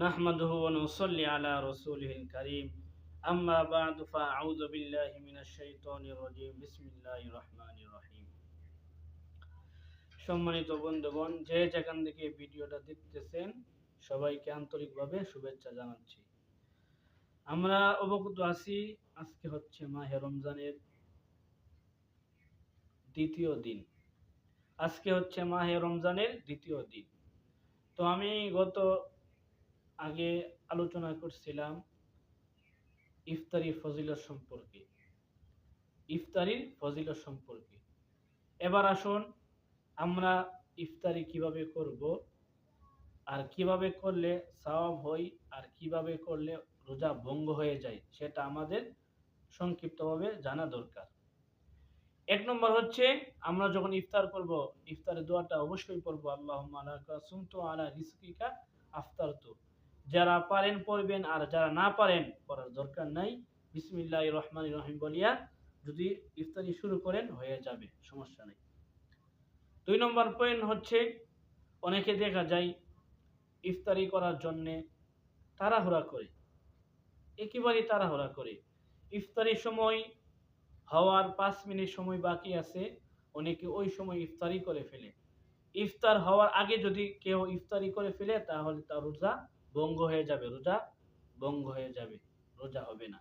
نحمده ونصلي على رسوله الكريم أما بعد فأعوذ بالله من الشيطان الرجيم بسم الله الرحمن الرحيم সম্মানিত বন্ধুগণ যে যেখান থেকে ভিডিওটা দেখতেছেন সবাইকে আন্তরিকভাবে শুভেচ্ছা জানাচ্ছি আমরা অবগত আছি আজকে হচ্ছে মাহে রমজানের দ্বিতীয় দিন আজকে হচ্ছে মাহে রমজানের দ্বিতীয় দিন তো আমি গত আগে আলোচনা করছিলাম ইফতারি ফজিলত সম্পর্কে। ইফতারির ফজিলত সম্পর্কে। এবার আসুন আমরা ইফতারি কীভাবে করব আর কীভাবে করলে সওয়াব হয় আর কীভাবে করলে রোজা ভঙ্গ হয়ে যায় সেটা আমাদের সংক্ষিপ্তভাবে জানা দরকার। এক নম্বর হচ্ছে আমরা যখন ইফতার করব, ইফতারের দোয়াটা অবশ্যই পড়ব আল্লাহ আলাকা সুমতো আলা রিসকিকা আফতার তো যারা পারেন, পড়বেন, আর যারা না পারেন, পড়ার দরকার নাই। বিসমিল্লাহ রহমান রহিম বলিয়া যদি ইফতারি শুরু করেন, হয়ে যাবে, সমস্যা নেই। দুই নম্বর পয়েন্ট হচ্ছে, অনেকে দেখা যায় ইফতারি করার জন্যে তাড়াহুড়া করে। একেবারেই তাড়াহুড়া করে। ইফতারির সময় হওয়ার পাঁচ মিনিট সময় বাকি আছে, অনেকে ওই সময় ইফতারি করে ফেলে। ইফতার হওয়ার আগে যদি কেউ ইফতারি করে ফেলে, তাহলে তার রোজা ভঙ্গ হয়ে যাবে, রোজা ভঙ্গ হয়ে যাবে, রোজা হবে না।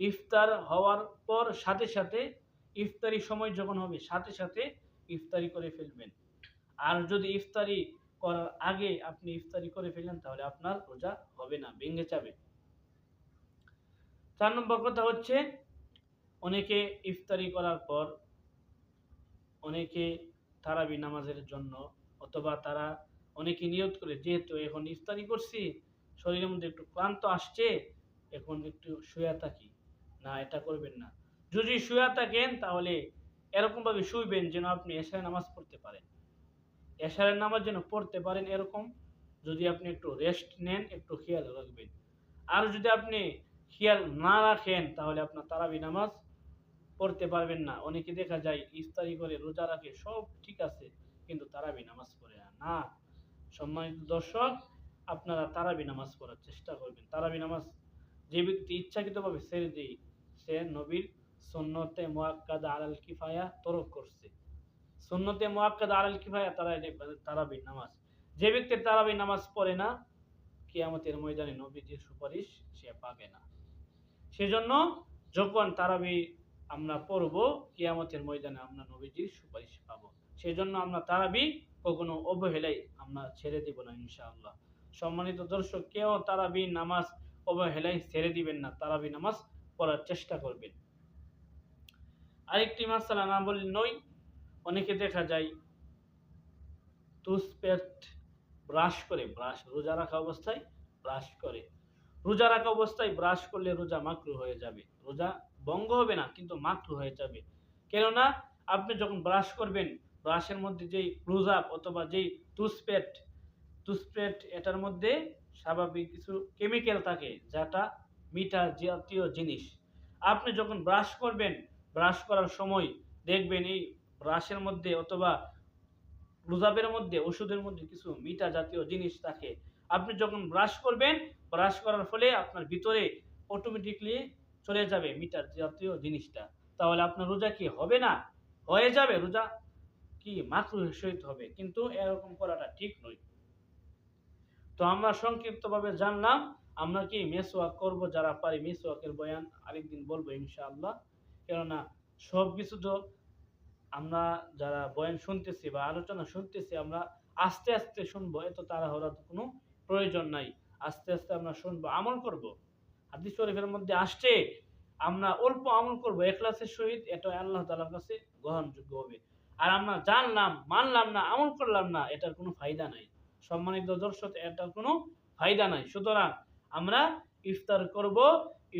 ইফতার হওয়ার পর সাথে সাথে ইফতারি সময় যখন হবে, সাথে সাথে ইফতারি করে ফেলবেন। আর যদি ইফতারি করার আগে আপনি ইফতারি করে ফেলেন তাহলে আপনার রোজা হবে না, ভেঙে যাবে। চার নম্বর কথা হচ্ছে, অনেকে ইফতারি করার পর অনেকে তারাবি নামাজের জন্য অথবা তারা অনেকে নিয়ত করে, যেহেতু এখন ইফতারি করছি, শরীরের মধ্যে একটু ক্লান্ত আসছে, এখন একটু শুয়া থাকি। না, এটা করবেন না। যদি শুয়া থাকেন, তাহলে এরকমভাবে শুইবেন যেন আপনি এশারের নামাজ পড়তে পারেন। এশারের নামাজ যেন পড়তে পারেন এরকম, যদি আপনি একটু রেস্ট নেন, একটু খেয়াল রাখবেন। আর যদি আপনি খেয়াল না রাখেন, তাহলে আপনার তারাবি নামাজ পড়তে পারবেন না। অনেকে দেখা যায় ইফতারি করে, রোজা রাখে, সব ঠিক আছে, কিন্তু তারাবি নামাজ পড়ে না। না সম্মানিত দর্শক, আপনারা তারাবি নামাজ পড়ার চেষ্টা করবেন। তারাবি নামাজ যে ব্যক্তি ইচ্ছাকৃতভাবে ছেড়ে দেয়, সে নবীর সন্নতে মোয়াক্কাদ আলাল কিফায়া তরক করছে। সন্নতে মোয়াক্কাদ আলাল কিফায়া তারা তারাবি নামাজ। যে ব্যক্তি তারাবি নামাজ পড়ে না, কিয়ামতের ময়দানে নবীজির সুপারিশ সে পাবে না। সেজন্য যখন তারাবি আমরা পড়ব, কিয়ামতের ময়দানে আমরা নবীজির সুপারিশ পাবো। সেজন্য আমরা তারাবি কখনো অবহেলাই আমরা ছেড়ে দিব না, ইনশাআল্লাহ। সম্মানিত দর্শক, কেউ তারাবি নামাজ অবহেলাই ছেড়ে দিবেন না, তারাবি নামাজ পড়ার চেষ্টা করবেন। আরেকটি মাসালা না বলি নই অনেকে দেখা যায় টুথপেস্ট ব্রাশ করে, ব্রাশ, রোজা রাখা অবস্থায় ব্রাশ করে। রোজা রাখা অবস্থায় ব্রাশ করলে রোজা মাকরু হয়ে যাবে। রোজা বঙ্গ হবে না, কিন্তু মাকরু হয়ে যাবে। কেননা, আপনি যখন ব্রাশ করবেন ব্রাশের মধ্যে যেই ক্লোজআপ অথবা যেই টুথপেস্ট টুথপেস্ট এটার মধ্যে স্বাভাবিক কিছু কেমিক্যাল থাকে যেটা মিঠা জাতীয় জিনিস। আপনি যখন ব্রাশ করবেন ব্রাশ করার সময় দেখবেন এই ব্রাশের মধ্যে অথবা ক্লোজআপের মধ্যে, ওষুধের মধ্যে কিছু মিঠা জাতীয় জিনিস থাকে। আপনি যখন ব্রাশ করবেন ব্রাশ করার ফলে আপনার ভিতরে অটোমেটিকলি চলে যাবে মিটার জাতীয় জিনিসটা। তাহলে আপনার রোজা কি হবে না? হয়ে যাবে রোজা। কি মাত্র সহিত হবে, কিন্তু এরকম করাটা ঠিক নয়। তো আমরা সংক্ষিপ্তভাবে জানলাম, আমরা কি মেসওয়াক করব যারা পারি মেসওয়াকের বয়ান আরেকদিন বলব ইনশাআল্লাহ। কেননা সব কিছু তো আমরা যারা বয়ান শুনতেছি বা আলোচনা শুনতেছি, আমরা আস্তে আস্তে শুনব, এত তাড়াহুড়ার কোনো প্রয়োজন নাই। আস্তে আস্তে আমরা শুনব, আমল করব। হাদিস শরীফের মধ্যে আসছে, আমরা অল্প আমল করব, এখলাসের সহিত এটা আল্লাহ তালার কাছে গ্রহণযোগ্য হবে। আর আমরা জানলাম, মানলাম না, আমল করলাম না, এটার কোনো ফায়দা নাই। সম্মানিত দর্শক, এটার কোনো ফায়দা নাই। সুতরাং আমরা ইফতার করব,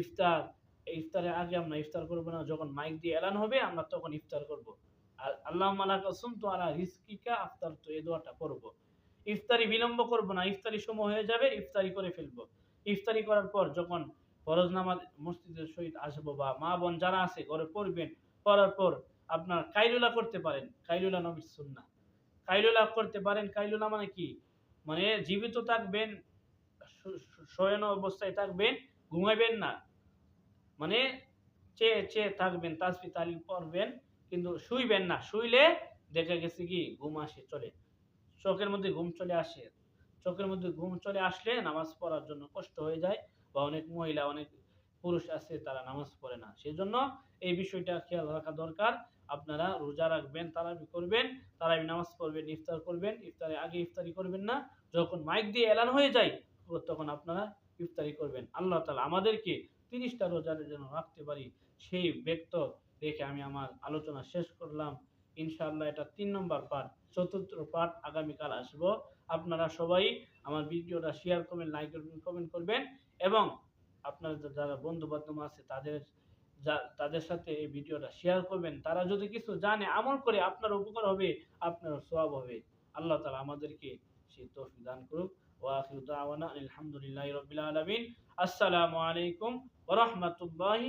ইফতার ইফতারের আগে আমরা ইফতার করব না, যখন মাইক দিয়ে এলান হবে, আমরা তখন ইফতার করব। আর আল্লাহ মালাকা সুমতো আলা রিস্কিকা আফতার তো এই দোয়াটা করব ইফতারি বিলম্ব করব না, ইফতারি সময় হয়ে যাবে, ইফতারি করে ফেলব। ইফতারি করার পর যখন ফরজ নামাজ মসজিদের সহিত আসব বা মা বোন যারা আছে, ঘরে পড়বেন, পড়ার পর আপনার কাইলুলা করতে পারেন কাইলুলা নবীর সুন্না কাইলুলা করতে পারেন কাইলুলা মানে কি? মানে জীবিত থাকবেন শয়ন অবস্থায় থাকবেন ঘুমাবেন না। মানে চেয়ে চেয়ে থাকবেন তাসবি তালিম পড়বেন, কিন্তু শুইবেন না। শুইলে দেখা গেছে কি? ঘুম আসে, চলে। চোখের মধ্যে ঘুম চলে আসে। চোখের মধ্যে ঘুম চলে আসলে নামাজ পড়ার জন্য কষ্ট হয়ে যায় বা অনেক মহিলা অনেক পুরুষ আছে, তারা নামাজ পড়ে না। সেই জন্য এই বিষয়টা খেয়াল রাখা দরকার। আপনারা রোজা রাখবেন, তারাবি করবেন, তারাবি নামাজ পড়বেন, ইফতার করবেন, ইফতারে আগে ইফতারি করবেন না। যখন মাইক দিয়ে এলান হয়ে যায়, তখন আপনারা ইফতারি করবেন। আল্লাহ তালা আমাদেরকে তিরিশটা রোজার যেন রাখতে পারি, সেই ব্যক্ত রেখে আমি আমার আলোচনা শেষ করলাম। ইনশাআল্লাহ এটা তিন নম্বর পার্ট চতুর্থ পাঠ, আগামীকাল আসব। আপনারা সবাই আমার ভিডিওটা শেয়ার করবেন লাইক করবেন কমেন্ট করবেন এবং আপনার যারা বন্ধু বান্ধব আছে, তাদের তাদের সাথে এই ভিডিওটা শেয়ার করবেন। তারা যদি কিছু জানে, আমল করে আপনার উপকার হবে, আপনার সওয়াব হবে। আল্লাহ তালা আমাদেরকে সেই তৌফিক দান করুক। ওয়াখির দাওয়ানা আলহামদুলিল্লাহি আসসালামু আলাইকুম ওয়া রাহমাতুল্লাহি